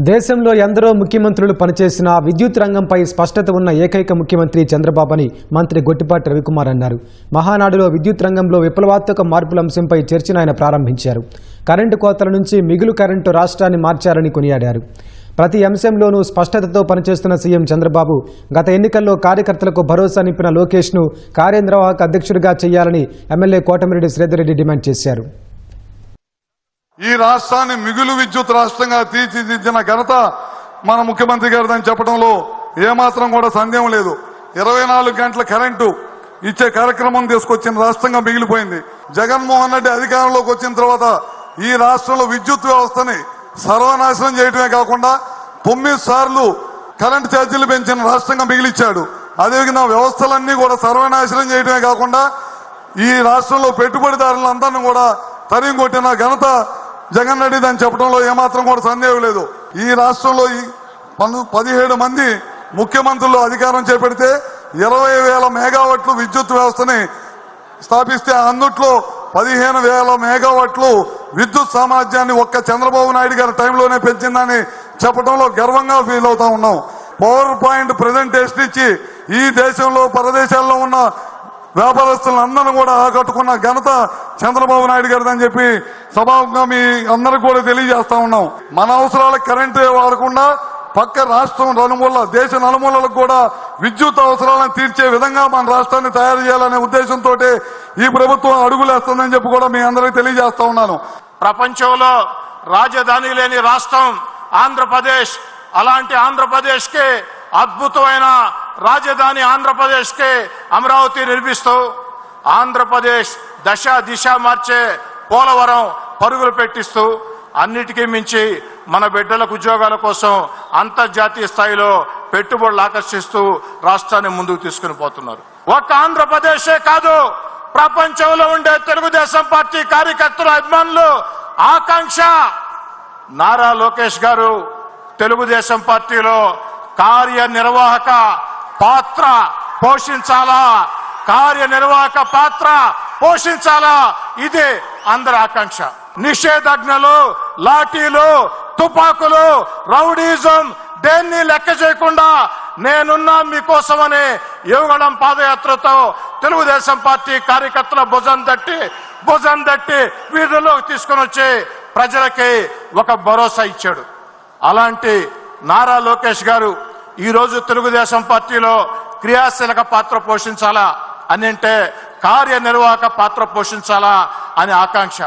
దేశంలో ఎందరో ముఖ్యమంత్రులు పనిచేసిన విద్యుత్ రంగంపై స్పష్టత ఉన్న ఏకైక ముఖ్యమంత్రి చంద్రబాబుని మంత్రి గొట్టిపాటి రవికుమార్ అన్నారు. మహానాడులో విద్యుత్ రంగంలో విప్లవాత్మక మార్పుల అంశంపై చర్చను ఆయన ప్రారంభించారు. కరెంటు కోతల నుంచి మిగులు కరెంటు రాష్ట్రాన్ని మార్చారని కొనియాడారు. ప్రతి అంశంలోనూ స్పష్టతతో పనిచేస్తున్న సీఎం చంద్రబాబు గత ఎన్నికల్లో కార్యకర్తలకు భరోసా నింపిన లోకేష్ను కార్యనిర్వాహక అధ్యక్షుడిగా చేయాలని ఎమ్మెల్యే కోటమిరెడ్డి శ్రీధర్ రెడ్డి డిమాండ్ చేశారు. ఈ రాష్ట్రాన్ని మిగులు విద్యుత్ రాష్ట్రంగా తీర్చిదిద్దిన ఘనత మన ముఖ్యమంత్రి గారిదని చెప్పడంలో ఏమాత్రం కూడా సందేహం లేదు. ఇరవై నాలుగు గంటల కరెంటు ఇచ్చే కార్యక్రమం తీసుకొచ్చిన రాష్ట్రంగా మిగిలిపోయింది. జగన్మోహన్ రెడ్డి అధికారంలోకి వచ్చిన తర్వాత ఈ రాష్ట్రంలో విద్యుత్ వ్యవస్థని సర్వనాశనం చేయటమే కాకుండా తొమ్మిది సార్లు కరెంటు ఛార్జీలు పెంచిన రాష్ట్రంగా మిగిలిచ్చాడు. అదేవిధంగా వ్యవస్థలన్నీ కూడా సర్వనాశనం చేయడమే కాకుండా ఈ రాష్ట్రంలో పెట్టుబడిదారులందరినీ కూడా తరిగి కొట్టిన ఘనత జగన్ రెడ్డి అని చెప్పడంలో ఏమాత్రం కూడా సందేహం లేదు. ఈ రాష్ట్రంలో ఈ పన్ను- పదిహేడు మంది ముఖ్యమంత్రులు అధికారం చేపడితే ఇరవై వేల మెగావాట్లు విద్యుత్ వ్యవస్థని స్థాపిస్తే అందుట్లో పదిహేను వేల మెగావాట్లు విద్యుత్ సామర్థ్యాన్ని ఒక్క చంద్రబాబు నాయుడు గారి టైంలోనే పెంచిందని చెప్పడంలో గర్వంగా ఫీల్ అవుతా ఉన్నాం. పవర్ పాయింట్ ప్రజెంటేషన్ ఇచ్చి ఈ దేశంలో పరదేశాల్లో ఉన్న వ్యాపారస్తులందరూ కూడా ఆకట్టుకున్న ఘనత చంద్రబాబు నాయుడు గారిదని చెప్పి సభాముఖంగా మీ అందరికి కూడా తెలియజేస్తా ఉన్నాం. మన అవసరాల కరెంటు వాడకుండా పక్క రాష్ట్రం నలుమూల దేశ నలుమూలలకు కూడా విద్యుత్ అవసరాలను తీర్చే విధంగా మన రాష్ట్రాన్ని తయారు చేయాలనే ఉద్దేశంతో ఈ ప్రభుత్వం అడుగులేస్తుందని చెప్పి కూడా మీ అందరికీ తెలియజేస్తా ఉన్నాను. ప్రపంచంలో రాజధాని లేని రాష్ట్రం ఆంధ్రప్రదేశ్. అలాంటి ఆంధ్రప్రదేశ్కి అద్భుతమైన రాజధాని ఆంధ్రప్రదేశ్కే అమరావతి నిర్మిస్తూ ఆంధ్రప్రదేశ్ దశ దిశ మార్చే పోలవరం పరుగులు పెట్టిస్తూ అన్నిటికీ మించి మన బిడ్డలకు ఉద్యోగాల కోసం అంతర్జాతీయ స్థాయిలో పెట్టుబడులు ఆకర్షిస్తూ రాష్ట్రాన్ని ముందుకు తీసుకుని పోతున్నారు. ఒక్క ఆంధ్రప్రదేశే కాదు ప్రపంచంలో ఉండే తెలుగుదేశం పార్టీ కార్యకర్తల అభిమానులు ఆకాంక్ష. నారా లోకేష్ గారు తెలుగుదేశం పార్టీలో కార్యనిర్వాహక పాత్ర పోషించాలా? కార్యనిర్వాహక పాత్ర పోషించాలా? ఇదే అందరి ఆకాంక్ష. నిషేధాజ్ఞలు లాఠీలు తుపాకులు రౌడీజం దేన్ని లెక్క చేయకుండా నేనున్నా మీకోసమని యువగడం పాదయాత్రతో తెలుగుదేశం పార్టీ కార్యకర్తల భుజం తట్టి భుజం తట్టి వీధుల్లోకి తీసుకుని వచ్చి ప్రజలకి ఒక భరోసా ఇచ్చాడు. అలాంటి నారా లోకేష్ గారు ఈరోజు తెలుగుదేశం పార్టీలో క్రియాశీలక పాత్ర పోషించాలా అని అంటే కార్యనిర్వాహక పాత్ర పోషించాలా అని ఆకాంక్ష.